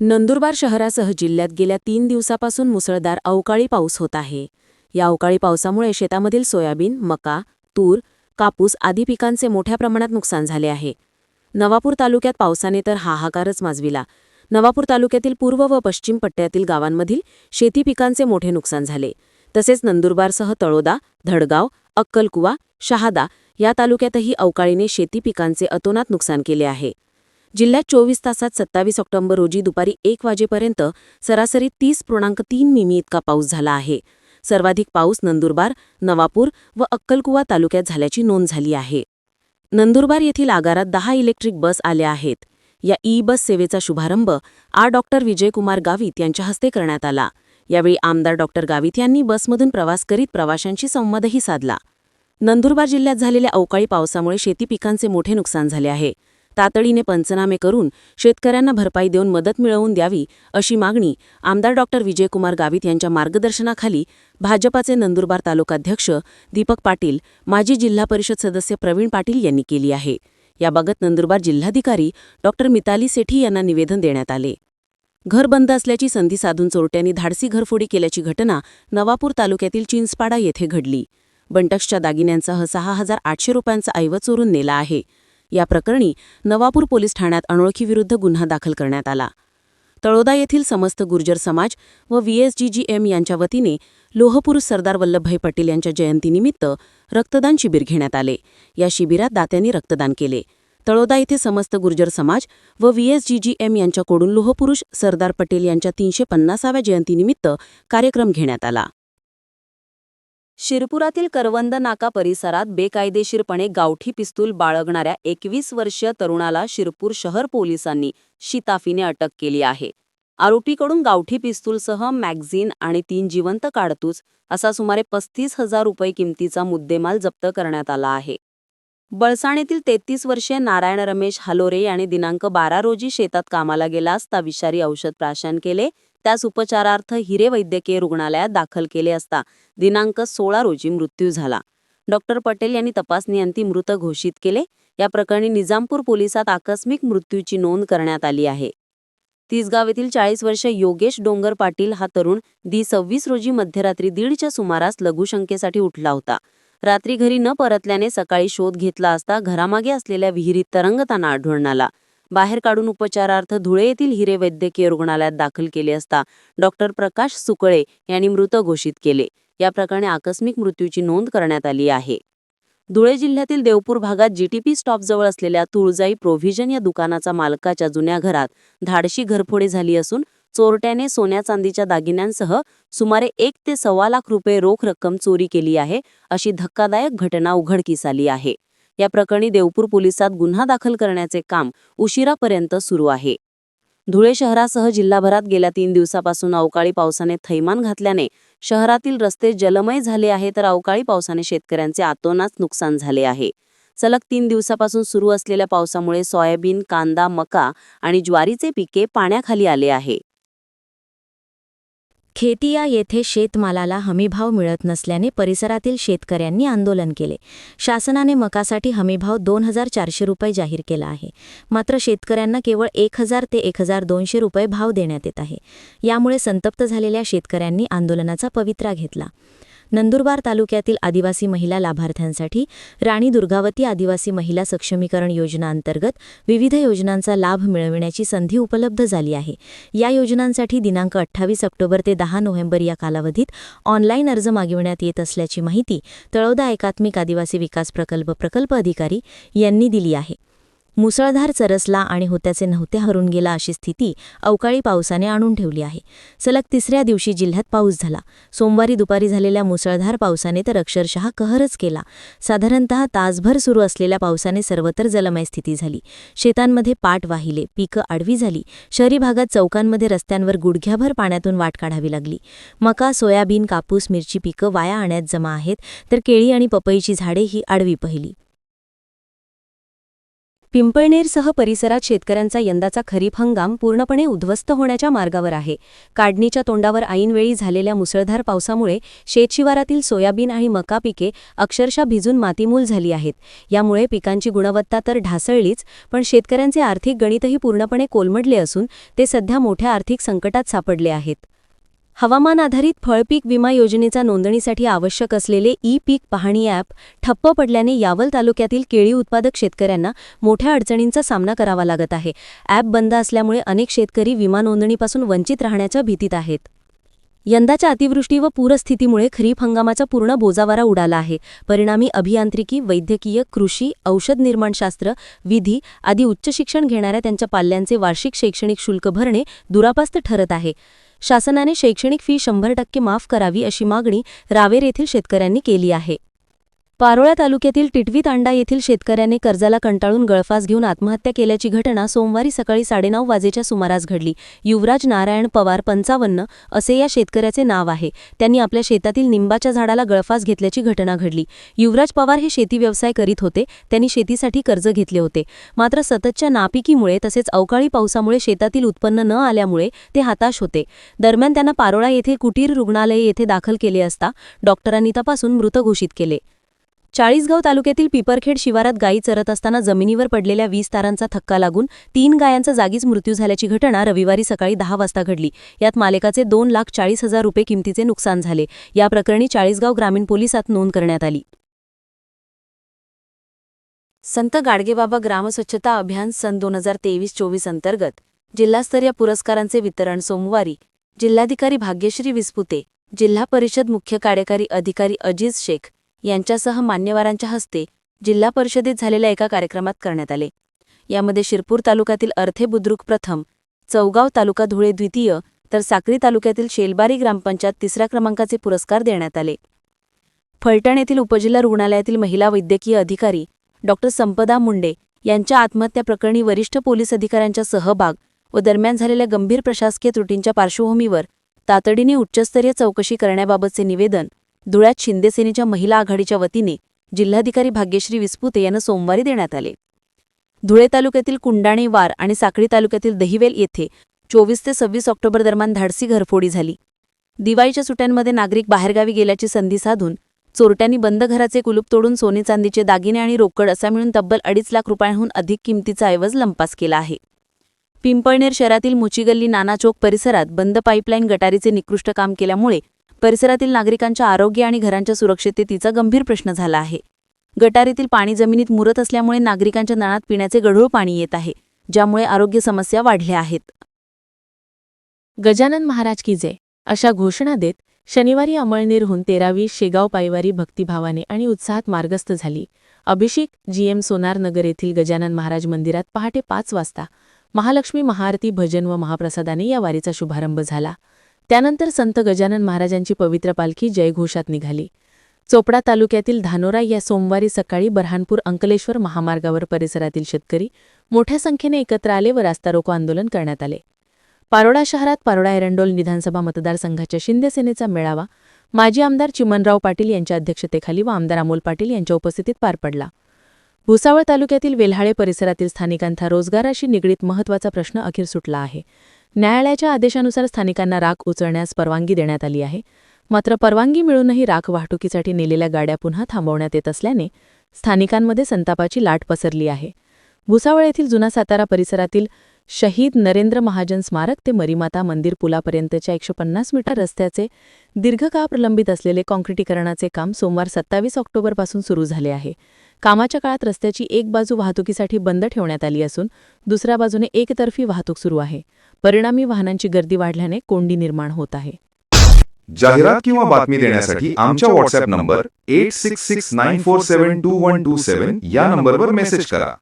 नंदुरबार शहरासह जिल्ह्यात गेल्या तीन दिवसापासून मुसळधार अवकाळी पाऊस होत आहे. या अवकाळी पावसामुळे शेतामधील सोयाबीन मका तूर कापूस आदी पिकांचे मोठ्या प्रमाणात नुकसान झाले आहे. नवापूर तालुक्यात पावसाने तर हाहाकारच माजविला. नवापूर तालुक्यातील पूर्व व पश्चिम पट्ट्यातील गावांमधील शेती पिकांचे मोठे नुकसान झाले. तसेच नंदुरबारसह तळोदा धडगाव अक्कलकुवा शहादा या तालुक्यातही अवकाळीने शेती पिकांचे अतोनात नुकसान केले आहे. जिल्ह्यात चोवीस तासात सत्तावीस ऑक्टोबर रोजी दुपारी एक वाजेपर्यंत सरासरी तीस पूर्णांक तीन मिमी इतका पाऊस झाला आहे. सर्वाधिक पाऊस नंदुरबार नवापूर व अक्कलकुवा तालुक्यात झाल्याची नोंद झाली आहे. नंदुरबार येथील आगारात दहा इलेक्ट्रिक बस आल्या आहेत. या ई बस सेवेचा शुभारंभ आ डॉक्टर विजयकुमार गावित यांच्या हस्ते करण्यात आला. यावेळी आमदार डॉक्टर गावित यांनी बसमधून प्रवास करीत प्रवाशांशी संवादही साधला. नंदुरबार जिल्ह्यात झालेल्या अवकाळी पावसामुळे शेती पिकांचे मोठे नुकसान झाले आहे. तातडीने पंचनामे करून शेतकऱ्यांना भरपाई देऊन मदत मिळवून द्यावी अशी मागणी आमदार डॉक्टर विजयकुमार गावित यांच्या मार्गदर्शनाखाली भाजपाचे नंदुरबार तालुकाध्यक्ष दीपक पाटील माजी जिल्हा परिषद सदस्य प्रवीण पाटील यांनी केली आहे. याबाबत नंदुरबार जिल्हाधिकारी डॉक्टर मिताली सेठी यांना निवेदन देण्यात आले. घर बंद असल्याची संधी साधून चोरट्यांनी धाडसी घरफोडी केल्याची घटना नवापूर तालुक्यातील चिंचपाडा येथे घडली. बंटक्सच्या दागिन्यांसह सहा हजार आठशे रुपयांचा ऐवज चोरून नेला आहे. या प्रकरणी नवापूर पोलीस ठाण्यात अनोळखीविरुद्ध गुन्हा दाखल करण्यात आला. तळोदा येथील समस्त गुर्जर समाज व व्हीएसजीजीएम यांच्या वतीने लोहपुरुष सरदार वल्लभभाई पटेल यांच्या जयंतीनिमित्त रक्तदान शिबिर घेण्यात आले. या शिबिरात दात्यांनी रक्तदान केले. तळोदा येथे समस्त गुर्जर समाज व व्हीएसजीजीएम यांच्याकडून लोहपुरुष सरदार पटेल यांच्या तीनशे पन्नासाव्या जयंतीनिमित्त कार्यक्रम घेण्यात आला. शिरपुरातील करवंद नाका परिसरात बेकायदेशीरपणे गावठी पिस्तूल बाळगणाऱ्या एकवीस वर्षीय तरुणाला शिरपूर शहर पोलिसांनी शिताफीने अटक केली आहे. आरोपीकडून गावठी पिस्तूलसह मॅगझिन आणि तीन जिवंत काडतूस असा सुमारे पस्तीस हजार रुपये किमतीचा मुद्देमाल जप्त करण्यात आला आहे. बळसाणेतील तेहतीस वर्षीय नारायण रमेश हलोरे याने दिनांक बारा रोजी शेतात कामाला गेला असता विषारी औषध प्राशन केले. त्यास उपचारार्थ हिरे वैद्यकीय रुग्णालयात दाखल केले असता दिनांक सोळा रोजी मृत्यू झाला. डॉक्टर पटेल यांनी तपासणीअंती मृत घोषित केले. या प्रकरणी निजामपूर पोलिसात आकस्मिक मृत्यूची नोंद करण्यात आली आहे. तिसगाव येथील चाळीस वर्ष योगेश डोंगर पाटील हा तरुण दि सव्वीस रोजी मध्यरात्री दीडच्या सुमारास लघुशंकेसाठी उठला होता. रात्री घरी न परतल्याने सकाळी शोध घेतला असता घरामागे असलेल्या विहिरीत तरंगताना आढळून आला. बाहेर काढून उपचारार्थ धुळे येथील हिरे वैद्यकीय रुग्णालयात दाखल केले असता डॉक्टर प्रकाश सुकळे यांनी मृत घोषित केले. या प्रकरणी आकस्मिक मृत्यूची नोंद करण्यात आली आहे. धुळे जिल्ह्यातील देवपूर भागात जीटीपी स्टॉपजवळ असलेल्या तुळजाई प्रोव्हिजन या दुकानाचा मालकाच्या जुन्या घरात धाडशी घरफोडी झाली असून चोरट्याने सोन्या चांदीच्या दागिन्यांसह सुमारे एक ते सव्वा लाख रुपये रोख रक्कम चोरी केली आहे अशी धक्कादायक घटना उघडकीस आली आहे. या प्रकरणी देवपूर पोलिसात गुन्हा दाखल करण्याचे काम उशिरापर्यंत सुरू आहे. धुळे शहरासह जिल्हाभरात गेल्या तीन दिवसापासून अवकाळी पावसाने थैमान घातल्याने शहरातील रस्ते जलमय झाले आहे तर अवकाळी पावसाने शेतकऱ्यांचे आतोनाच नुकसान झाले आहे. सलग तीन दिवसापासून सुरू असलेल्या पावसामुळे सोयाबीन कांदा मका आणि ज्वारीचे पिके पाण्याखाली आले आहे. खेतिया येथे शेतमालाला हमीभाव मिळत नसल्याने परिसरातील शेतकऱ्यांनी आंदोलन केले. शासनाने मकासाठी हमीभाव दोन हजार चारशे रुपये जाहीर केला आहे. मात्र शेतकऱ्यांना केवळ एक हजार ते एक हजार दोनशे रुपये भाव देण्यात येत आहे. यामुळे संतप्त झालेल्या शेतकऱ्यांनी आंदोलनाचा पवित्रा घेतला. नंदुरबार तालुक्यातील आदिवासी महिला लाभार्थ्यांसाठी राणी दुर्गावती आदिवासी महिला सक्षमीकरण योजना अंतर्गत विविध योजनांचा लाभ मिळविण्याची संधी उपलब्ध झाली आहे. या योजनांसाठी दिनांक अठ्ठावीस ऑक्टोबर ते दहा नोव्हेंबर या कालावधीत ऑनलाईन अर्ज मागविण्यात येत असल्याची माहिती तळोदा एकात्मिक आदिवासी विकास प्रकल्प प्रकल्प अधिकारी यांनी दिली आहे. मुसळधार चरसला आणि होत्याचे नव्हते हरून गेला अशी स्थिती अवकाळी पावसाने आणून ठेवली आहे. सलग तिसऱ्या दिवशी जिल्ह्यात पाऊस झाला. सोमवारी दुपारी झालेल्या मुसळधार पावसाने तर अक्षरशः कहरच केला. साधारणतः तासभर सुरू असलेल्या पावसाने सर्वत्र जलमय स्थिती झाली. शेतांमध्ये पाट वाहिले पिकं आडवी झाली. शहरी भागात चौकांमध्ये रस्त्यांवर गुडघ्याभर पाण्यातून वाट काढावी लागली. मका सोयाबीन कापूस मिरची पिकं वाया आणण्यात जमा आहेत तर केळी आणि पपईची झाडे ही आडवी पहिली. पिंपळनेरसह परिसरात शेतकऱ्यांचा यंदाचा खरीप हंगाम पूर्णपणे उद्ध्वस्त होण्याच्या मार्गावर आहे. काढणीच्या तोंडावर ऐनवेळी झालेल्या मुसळधार पावसामुळे शेतशिवारातील सोयाबीन आणि मका पिके अक्षरशः भिजून मातीमूल झाली आहेत. यामुळे पिकांची गुणवत्ता तर ढासळलीच पण शेतकऱ्यांचे आर्थिक गणितही पूर्णपणे कोलमडले असून ते सध्या मोठ्या आर्थिक संकटात सापडले आहेत. हवामान आधारित फळपीक विमा योजनेचा नोंदणीसाठी आवश्यक असलेले ई पीक पाहणी ॲप ठप्प पडल्याने यावल तालुक्यातील केळी उत्पादक शेतकऱ्यांना मोठ्या अडचणींचा सामना करावा लागत आहे. ॲप बंद असल्यामुळे अनेक शेतकरी विमा नोंदणीपासून वंचित राहण्याच्या भीतीत आहेत. यंदाच्या अतिवृष्टी व पूरस्थितीमुळे खरीप हंगामाचा पूर्ण बोजावारा उडाला आहे. परिणामी अभियांत्रिकी वैद्यकीय कृषी औषध निर्माणशास्त्र विधी आदी उच्च शिक्षण घेणाऱ्या त्यांच्या पाल्यांचे वार्षिक शैक्षणिक शुल्क भरणे दुरापास्त ठरत आहे. शासनाने शैक्षणिक फी शंभर टक्के माफ करावी अशी मागणी रावेर येथील शेतकऱ्यांनी केली आहे. पारोळा तालुक्यातील टिटवी तांडा येथील शेतकऱ्याने कर्जाला कंटाळून गळफास घेऊन आत्महत्या केल्याची घटना सोमवारी सकाळी साडेनऊ वाजेच्या सुमारास घडली. युवराज नारायण पवार पंचावन्न असे या शेतकऱ्याचे नाव आहे. त्यांनी आपल्या शेतातील निंबाच्या झाडाला गळफास घेतल्याची घटना घडली. युवराज पवार हे शेती व्यवसाय करीत होते. त्यांनी शेतीसाठी कर्ज घेतले होते. मात्र सततच्या नापिकीमुळे तसेच अवकाळी पावसामुळे शेतातील उत्पन्न न आल्यामुळे ते हताश होते. दरम्यान त्यांना पारोळा येथे कुटीर रुग्णालय येथे दाखल केले असता डॉक्टरांनी तपासून मृत घोषित केले. चाळीसगाव तालुक्यातील पिपरखेड शिवारात गायी चरत असताना जमिनीवर पडलेल्या वीस तारांचा थक्का लागून तीन गायांचा जागीच मृत्यू झाल्याची घटना रविवारी सकाळी दहा वाजता घडली. यात मालकाचे दोन लाख चाळीस हजार रुपये किमतीचे नुकसान झाले. या प्रकरणी चाळीसगाव ग्रामीण पोलिसात नोंद करण्यात आली. संत गाडगेबाबा ग्रामस्वच्छता अभियान सन दोन हजार तेवीस चोवीस अंतर्गत जिल्हास्तरीय पुरस्कारांचे वितरण सोमवारी जिल्हाधिकारी भाग्यश्री विस्पुते जिल्हा परिषद मुख्य कार्यकारी अधिकारी अजीज शेख यांच्यासह मान्यवरांच्या हस्ते जिल्हा परिषदेत झालेल्या एका कार्यक्रमात करण्यात आले. यामध्ये शिरपूर तालुक्यातील अर्थे बुद्रुक प्रथम चौगाव तालुका धुळे द्वितीय तर साक्री तालुक्यातील शेलबारी ग्रामपंचायत तिसऱ्या क्रमांकाचे पुरस्कार देण्यात आले. फलटण येथील उपजिल्हा रुग्णालयातील महिला वैद्यकीय अधिकारी डॉक्टर संपदा मुंडे यांच्या आत्महत्या प्रकरणी वरिष्ठ पोलीस अधिकाऱ्यांचा सहभाग व दरम्यान झालेल्या गंभीर प्रशासकीय त्रुटींच्या पार्श्वभूमीवर तातडीने उच्चस्तरीय चौकशी करण्याबाबतचे निवेदन धुळ्यात शिंदेसेनेच्या महिला आघाडीच्या वतीने जिल्हाधिकारी भाग्यश्री विस्पुते यांना सोमवारी देण्यात आले. धुळे तालुक्यातील कुंडाणे वार आणि साखळी तालुक्यातील दहिवेल येथे चोवीस ते सव्वीस ऑक्टोबर दरम्यान धाडसी घरफोडी झाली. दिवाळीच्या सुट्ट्यांमध्ये नागरिक बाहेरगावी गेल्याची संधी साधून चोरट्यांनी बंद घराचे कुलूप तोडून सोने चांदीचे दागिने आणि रोकड असा मिळून तब्बल अडीच लाख रुपयांहून अधिक किमतीचा ऐवज लंपास केला आहे. पिंपळनेर शहरातील मुचीगल्ली नाना चौक परिसरात बंद पाईपलाईन गटारीचे निकृष्ट काम केल्यामुळे परिसरातील नागरिकांच्या आरोग्य आणि घरांच्या सुरक्षिततेचा गंभीर प्रश्न झाला आहे. गटारीतील पाणी जमिनीत मुरत असल्यामुळे नागरिकांच्या नळात पिण्याचे गढूळ पाणी येत आहे ज्यामुळे आरोग्य समस्या वाढल्या आहेत. गजानन महाराज की जय. अशा घोषणा देत शनिवारी अमळनेरहून तेरावी शेगाव पायवारी भक्तिभावाने आणि उत्साहात मार्गस्थ झाली. अभिषेक जीएम सोनार नगर येथील गजानन महाराज मंदिरात पहाटे पाच वाजता महालक्ष्मी महाआरती भजन व महाप्रसादाने या वारीचा शुभारंभ झाला. त्यानंतर संत गजानन महाराजांची पवित्र पालखी जयघोषात निघाली. चोपडा तालुक्यातील धानोरा या सोमवारी सकाळी बऱ्हाणपूर अंकलेश्वर महामार्गावर परिसरातील शेतकरी मोठ्या संख्येने एकत्र आले व रास्ता रोको आंदोलन करण्यात आले. पारोडा शहरात पारोडा एरंडोल विधानसभा मतदारसंघाच्या शिंदेसेनेचा मेळावा माजी आमदार चिमनराव पाटील यांच्या अध्यक्षतेखाली व आमदार अमोल पाटील यांच्या उपस्थितीत पार पडला. भुसावळ तालुक्यातील वेल्हाळे परिसरातील स्थानिकांचा रोजगाराशी निगडीत महत्त्वाचा प्रश्न अखेर सुटला आहे. न्यायालयाच्या आदेशानुसार स्थानिकांना राख उचलण्यास परवानगी देण्यात आली आहे. मात्र परवानगी मिळूनही राख वाहतुकीसाठी नेलेल्या गाड्या पुन्हा थांबवण्यात येत असल्याने स्थानिकांमध्ये संतापाची लाट पसरली आहे. भुसावळ येथील जुना सातारा परिसरातील शहीद नरेंद्र महाजन स्मारक ते मरीमाता मंदिर पुलापर्यंतच्या एकशे पन्नास मीटर रस्त्याचे दीर्घकाळ प्रलंबित असलेले काँक्रिटीकरणाचे काम सोमवार सत्तावीस ऑक्टोबरपासून सुरू झाले आहे. कामाच्या काळात रस्त्याची एक बाजू वाहतुकीसाठी बंद ठेवण्यात आली असून दुसऱ्या बाजूने एकतर्फी वाहतूक सुरू आहे. परिणामी वाहनांची गर्दी वाढल्याने कोंडी निर्माण होत आहे. जाहिरात किंवा बातमी देण्यासाठी आमच्या WhatsApp number eight six six nine four two one two या नंबरवर मेसेज करा.